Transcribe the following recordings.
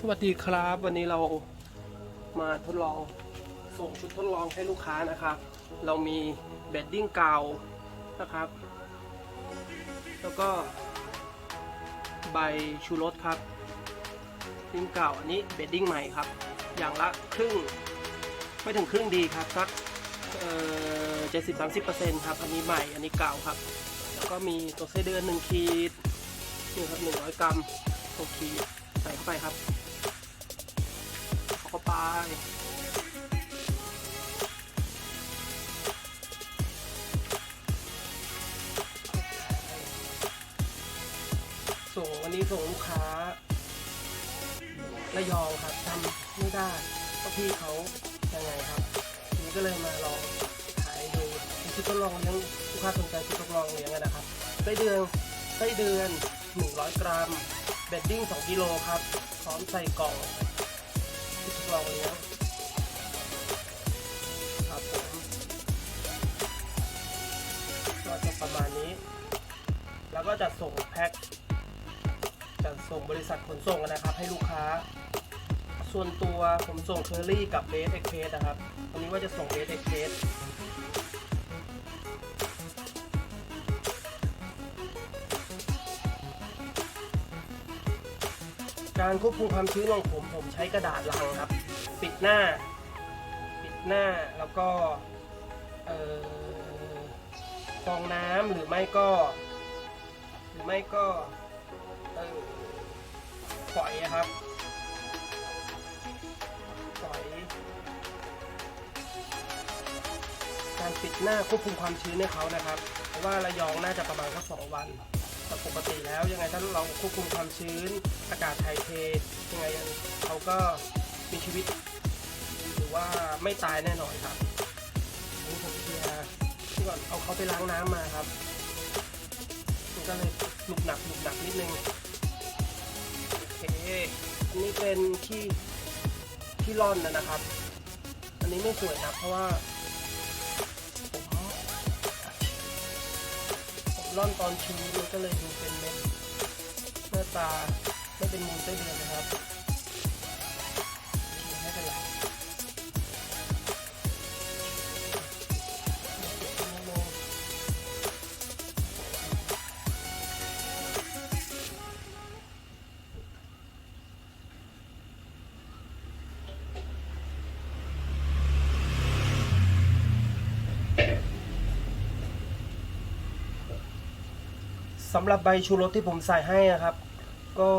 สวัสดีครับ วันนี้เรามาทดลองส่งชุดทดลองให้ลูกค้านะครับ เรามีเบดดิ้งเก่านะครับ แล้วก็ใบชูรสครับดิ้งเก่าอันนี้เบดดิ้งใหม่ครับ อย่างละครึ่งไม่ถึงครึ่งดีครับสักเจ็ดสิบสามสิบเปอร์เซ็นต์ครับอันนี้ใหม่อันนี้เก่าครับ แล้วก็มีตัวไส้เดือนหนึ่งขีดนี่ครับหนึ่งร้อยกรัมตัวขีดใส่เข้าไปครับ เข้าไปส่งวันนี้ส่งลูกค้าระยองครับทำไม่ได้เพราะพี่เขายังไงครับทีนี้ก็เลยมาลองขายดูเป็นชุดทดลองเลี้ยงลูกค้าสนใจชุดทดลองเลี้ยงนนะครับไส้เดือนไส้เดือน 100 กรัมเบดดิ้ง2กิโลครับพร้อมใส่กล่อง เราเนี่ยครับผมก็จะประมาณนี้ แล้วก็จะส่งแพ็คจะส่งบริษัทขนส่งนะครับ ให้ลูกค้า ส่วนตัวผมส่งเคอรี่กับเบสเอ็กเพสนะครับวันนี้ว่าจะส่งเบสเอ็กเพส การควบคุมความชื้นของผมผมใช้กระดาษลังครับ ปิดหน้า ปิดหน้าแล้วก็เอ่อฟองน้ำหรือไม่ก็ หรือไม่ก็เอ่อฝอยครับฝอยการปิดหน้าควบคุมความชื้นให้เขานะครับ เพราะว่าระยองน่าจะประมาณสักสองวัน แต่ปกติแล้วยังไงถ้าเราควบคุมความชื้น อากาศถ่ายเทยังไงยังเขาก็มีชีวิต หรือว่าไม่ตายแน่นอนครับอันนี้ผมเคลียร์ที่ก่อนเอาเขาไปล้างน้ำมาครับมันก็เลยหนุกหนักหนุกหนักนิดนึงโอเคอันนี้เป็นที่ที่ร่อนนะนะครับ อันนี้ไม่สวยนะเพราะว่า ร่อนตอนชื้นมันก็เลยดูเป็นเม็ดหน้าตาไม่เป็นมูลไส้เดือนนะครับ สำหรับใบชูรสที่ผมใส่ให้นะครับ ก็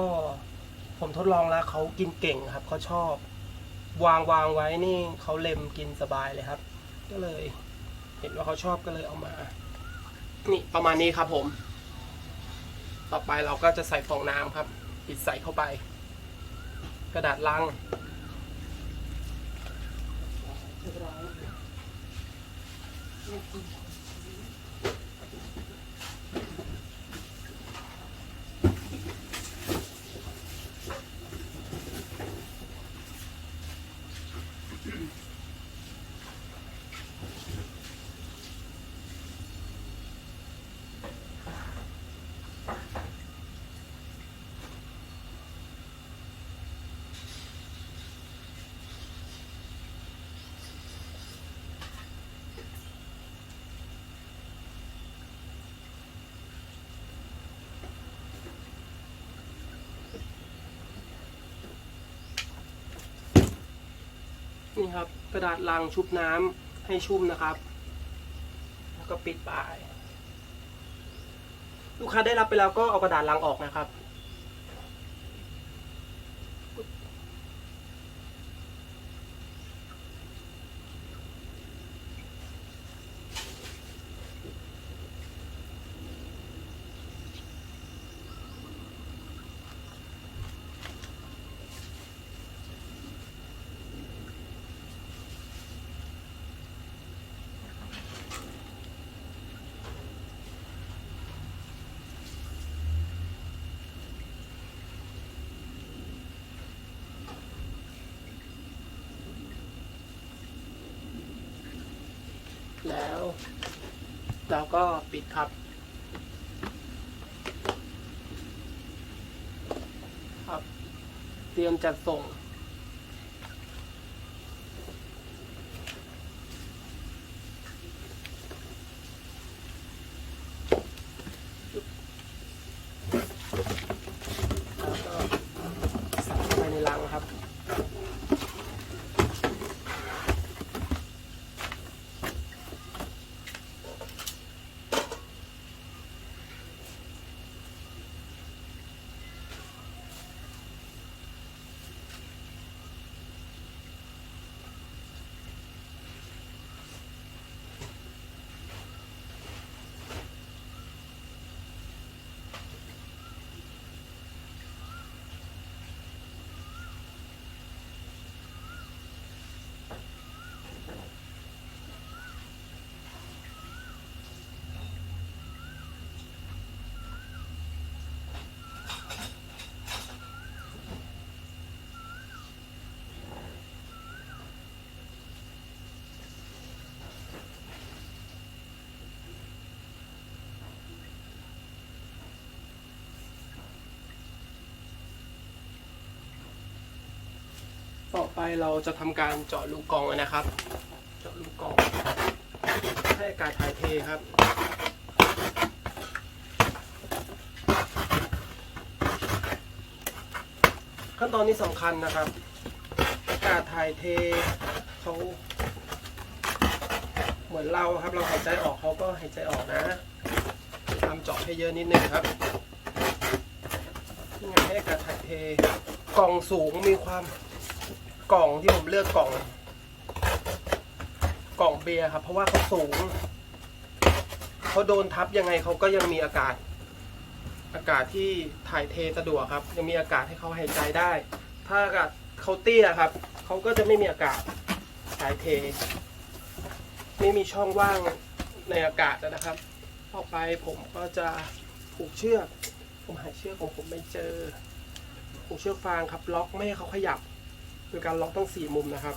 ผมทดลองแล้วเขากินเก่งครับเขาชอบ วางวางไว้นี่เขาเล็มกินสบายเลยครับ ก็เลย เห็นว่าเขาชอบก็เลยเอามา นี่ประมาณนี้ครับผม ต่อไปเราก็จะใส่ฟองน้ำครับปิดใส่เข้าไป กระดาษลัง นี่ครับ กระดาษลังชุบน้ำให้ชุ่มนะครับ แล้วก็ปิดปลาย ลูกค้าได้รับไปแล้วก็เอากระดาษลังออกนะครับ แล้ว เราก็ปิดครับ ครับ เตรียมจัดส่ง ต่อไปเราจะทำการเจาะลูกกองนะครับ เจาะลูกกอง ให้อากาศถ่ายเทครับขั้นตอนนี้สำคัญนะครับ อากาศถ่ายเทเขาเหมือนเราครับ เราหายใจออกเขาก็หายใจออกนะทำเจาะให้เยอะนิดนึงครับนี่ไงให้อากาศถ่ายเทกล่องสูงมีความ กล่องที่ผมเลือกกล่อง กล่องเบียร์ครับ เพราะว่าเขาสูงเขาโดนทับยังไงเขาก็ยังมีอากาศ อากาศที่ถ่ายเทสะดวกครับ ยังมีอากาศให้เขาหายใจได้ ถ้าอากาศเขาเตี้ยครับเขาก็จะไม่มีอากาศถ่ายเท ไม่มีช่องว่างในอากาศนะครับต่อไปผมก็จะผูกเชือก ผมหาเชือกของผมไม่เจอผูกเชือกฟางครับ ล็อกไม่ให้เขาขยับ คือการล็อกทั้งสี่มุมนะครับ